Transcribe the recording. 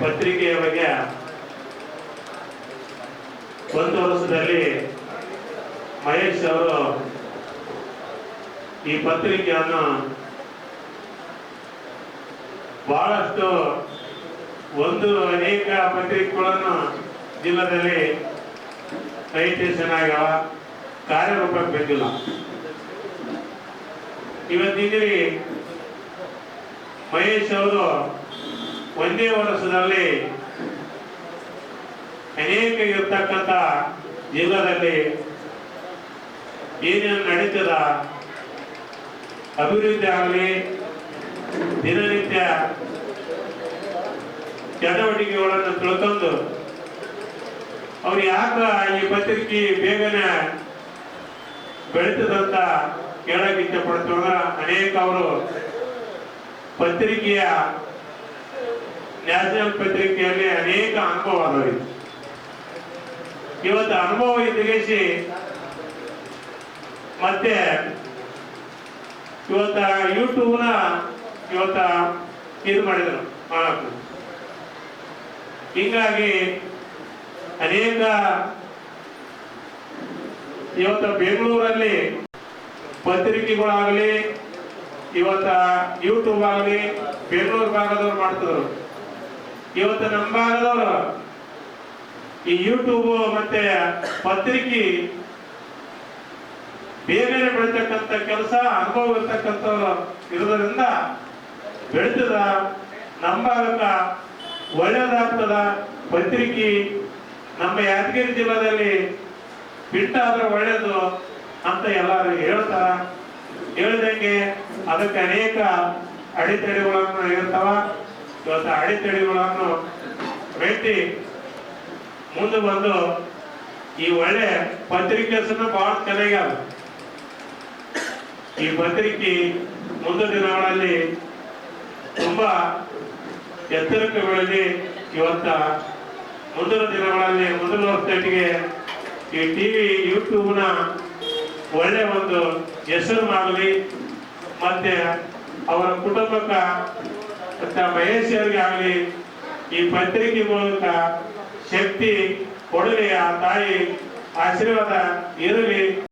ಪತ್ರಿಕೆಯ ಬಗ್ಗೆ ಒಂದು ವರ್ಷದಲ್ಲಿ ಮಹೇಶ್ ಅವರು ಈ ಪತ್ರಿಕೆಯನ್ನು ಬಹಳಷ್ಟು ಒಂದು ಅನೇಕ ಪತ್ರಿಕೆಗಳನ್ನು ಜಿಲ್ಲೆಯಲ್ಲಿ ರಿಜಿಸ್ಟ್ರೇಷನ್ ಆಗ್ಯಾವ ಕಾರ್ಯರೂಪಕ್ಕೆ ಬಂದಿಲ್ಲ. ಇವತ್ತಿದ್ದೀರಿ ಮಹೇಶ್ ಅವರು ಒಂದೇ ವರ್ಷದಲ್ಲಿ ಅನೇಕ ಇರ್ತಕ್ಕಂಥ ಜಿಲ್ಲೆಯಲ್ಲಿ ಏನೇನು ನಡೀತದ ಅಭಿವೃದ್ಧಿ ಆಗಲಿ, ದಿನನಿತ್ಯ ಚಟುವಟಿಕೆಗಳನ್ನು ತಿಳ್ಕೊಂಡು ಅವ್ರು ಯಾಕ ಈ ಪತ್ರಿಕೆ ಬೇಗನೆ ಬೆಳೀತದಂತ ಇಷ್ಟಪಡ್ತೀವಿ ಅಂದ್ರೆ ಅನೇಕ ಅವರು ಪತ್ರಿಕೆಯ ನ್ಯಾಷನಲ್ ಪತ್ರಿಕೆಯಲ್ಲಿ ಅನೇಕ ಅನುಭವ ಅದಾವ್ರಿ ಇವತ್ತು ಅನುಭವ ತೆಗೆಸಿ ಮತ್ತೆ ಇವತ್ತ ಯೂಟ್ಯೂಬ್ನ ಇವತ್ತ ಇದು ಮಾಡಿದ್ರು ಮಾಡಕ್ಕೆ ಹೀಗಾಗಿ ಅನೇಕ ಇವತ್ತ ಬೆಂಗಳೂರಲ್ಲಿ ಪತ್ರಿಕೆಗಳಾಗಲಿ ಇವತ್ತ ಯೂಟ್ಯೂಬ್ ಆಗಲಿ ಬೆಂಗಳೂರು ಭಾಗದವ್ರು ಮಾಡ್ತಿದ್ರು ಇವತ್ತು ನಮ್ಮ ಭಾಗದವರು ಈ ಯೂಟ್ಯೂಬ್ ಮತ್ತೆ ಪತ್ರಿಕೆ ಬೇರೆ ಬೆಳಿತಕ್ಕಂಥ ಕೆಲಸ, ಅನುಭವ ಇರ್ತಕ್ಕಂಥವ್ರು ಇರೋದ್ರಿಂದ ಬೆಳೆತದ, ನಮ್ಮ ಭಾಗಕ್ಕ ಒಳ್ಳೇದಾಗ್ತದ ಪತ್ರಿಕೆ ನಮ್ಮ ಯಾದಗಿರಿ ಜಿಲ್ಲೆಯಲ್ಲಿ ಬಿಟ್ಟಾದ್ರೆ ಒಳ್ಳೇದು ಅಂತ ಎಲ್ಲರೂ ಹೇಳ್ತಾರ. ಹೇಳ್ದಂಗೆ ಅದಕ್ಕೆ ಅನೇಕ ಅಡೆತಡೆಗಳನ್ನು ಇರ್ತಾವ ಇವತ್ತು ಅಡೆತಡೆಗಳನ್ನು ಮೆಟ್ಟಿ ಮುಂದೆ ಬಂದು ಈ ಒಳ್ಳೆ ಪತ್ರಿಕೆ ಹೆಸರು ಬಹಳ ಚೆನ್ನಾಗ್ಯಾವ ಈ ಪತ್ರಿಕೆ ಮುಂದಿನ ದಿನಗಳಲ್ಲಿ ತುಂಬಾ ಎತ್ತರಕ್ಕೆ ಬೆಳೆದಿ ಇವತ್ತ ಮುಂದಿನ ದಿನಗಳಲ್ಲಿ ಮುಂದಿನ ವರ್ಷಗೆ ಈ ಟಿವಿ, ಯೂಟ್ಯೂಬ್ನ ಒಳ್ಳೆ ಒಂದು ಹೆಸರು ಮಾಡಲಿ. ಮತ್ತೆ ಅವರ ಕುಟುಂಬಕ್ಕ ಮಹೇಶ್ ಆಗಲಿ ಈ ಪತ್ರಿಕೆ ಮೂಲಕ ಶಕ್ತಿ ಕೊಡಲಿ ಆ ತಾಯಿ ಆಶೀರ್ವಾದ ಇರಲಿ.